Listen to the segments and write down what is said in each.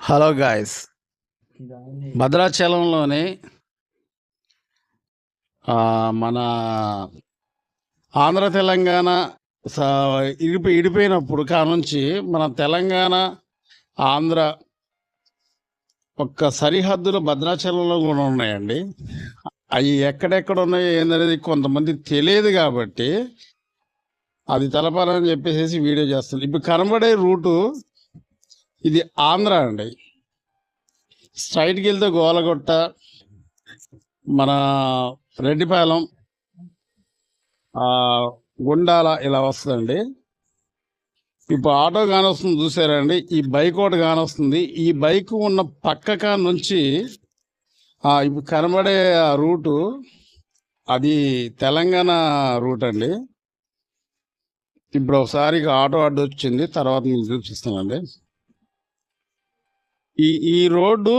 Hello guys భద్రాచలంలోని మన ఆంధ్ర తెలంగాణ ఇడిపి ఇడిపోయినప్పుడు కానుంచి మన తెలంగాణ ఆంధ్ర ఒక్క సరిహద్దులు భద్రాచలంలో కూడా ఉన్నాయండి. అవి ఎక్కడెక్కడ ఉన్నాయో ఏందనేది కొంతమంది తెలియదు కాబట్టి అది తెలపాలని చెప్పేసి వీడియో చేస్తుంది. ఇప్పుడు కనబడే రూటు ఇది ఆంధ్ర అండి. స్ట్రైట్కి వెళ్తే గోలగొట్ట మన రెడ్డిపాలెం గుండాల ఇలా వస్తుందండి. ఇప్పుడు ఆటో కానొస్తుంది చూసారండి. ఈ బైక్ ఒకటి కానొస్తుంది ఈ బైక్ ఉన్న పక్కక నుంచి ఇప్పుడు కనబడే రూటు అది తెలంగాణ రూట్ అండి. ఇప్పుడు ఒకసారి ఆటో అడ్డు వచ్చింది తర్వాత మీకు చూపిస్తానండి. ఈ ఈ రోడ్డు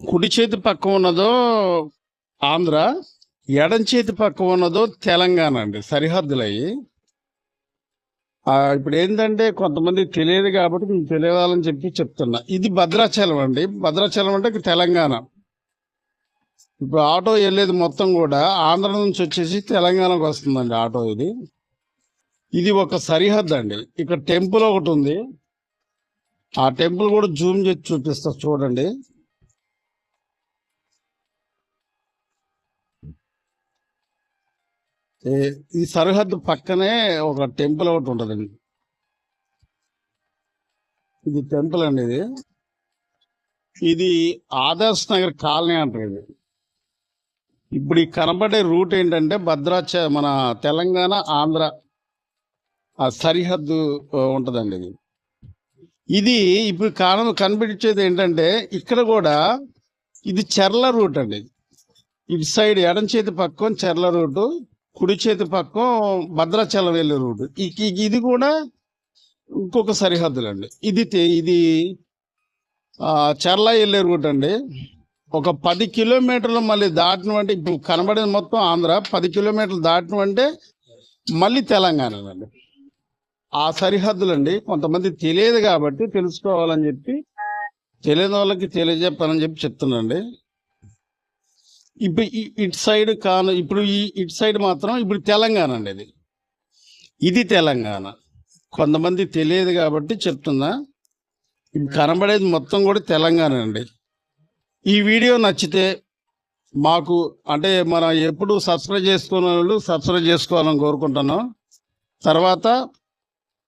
కుడి చేతి పక్క ఉన్నదో ఆంధ్ర ఎడం చేతి పక్క ఉన్నదో తెలంగాణ అండి సరిహద్దులు అయ్యి ఇప్పుడు ఏంటంటే కొంతమంది తెలియదు కాబట్టి మీకు తెలియాలని చెప్పి చెప్తున్నా. ఇది భద్రాచలం అండి. భద్రాచలం అంటే తెలంగాణ. ఇప్పుడు ఆటో వెళ్ళేది మొత్తం కూడా. ఆంధ్ర నుంచి వచ్చేసి తెలంగాణకు వస్తుందండి ఆటో ఇది. ఇది ఒక సరిహద్దు అండి ఇక్కడ టెంపుల్ ఒకటి ఉంది. ఆ టెంపుల్ కూడా జూమ్ చేసి చూపిస్తా చూడండి. ఈ సరిహద్దు పక్కనే ఒక టెంపుల్ ఒకటి ఉంటుందండి. ఇది టెంపుల్ అండి ఇది. ఇది ఆదర్శ్ నగర్ కాలనీ అంటారు ఇది. ఇప్పుడు ఈ కనబడే రూట్ ఏంటంటే భద్రాచ మన తెలంగాణ ఆంధ్ర ఆ సరిహద్దు ఉంటుందండి ఇది ఇది ఇప్పుడు కారణం కనిపించేది ఏంటంటే ఇక్కడ కూడా ఇది చెర్ల రూట్ అండి. ఇటు సైడ్ ఎడం చేతి పక్కం చెర్ల రూటు కుడి చేతి పక్కం భద్రాచలం వెళ్ళే రూట్. ఇది కూడా ఇంకొక సరిహద్దులు అండి ఇది తె- ఇది చెర్ల వెళ్ళే రూట్ అండి. ఒక పది కిలోమీటర్లు మళ్ళీ దాటినవంటే ఇప్పుడు కనబడేది మొత్తం ఆంధ్ర పది కిలోమీటర్లు దాటినవంటే మళ్ళీ తెలంగాణ అండి ఆ సరిహద్దులండి కొంతమంది తెలియదు కాబట్టి తెలుసుకోవాలని చెప్పి తెలియని వాళ్ళకి తెలియజెప్పాలని చెప్పి చెప్తున్నాండి ఇప్పుడు ఇటు సైడ్ కాను ఇప్పుడు ఈ ఇటు సైడ్ మాత్రం ఇప్పుడు తెలంగాణ అండి ఇది. ఇది తెలంగాణ. కొంతమంది తెలియదు కాబట్టి చెప్తున్నా. ఇప్పుడు కనబడేది మొత్తం కూడా తెలంగాణ అండి ఈ వీడియో నచ్చితే మాకు అంటే మనం ఎప్పుడు సబ్స్క్రైబ్ చేసుకున్న వాళ్ళు సబ్స్క్రైబ్ చేసుకోవాలని కోరుకుంటున్నాం. తర్వాత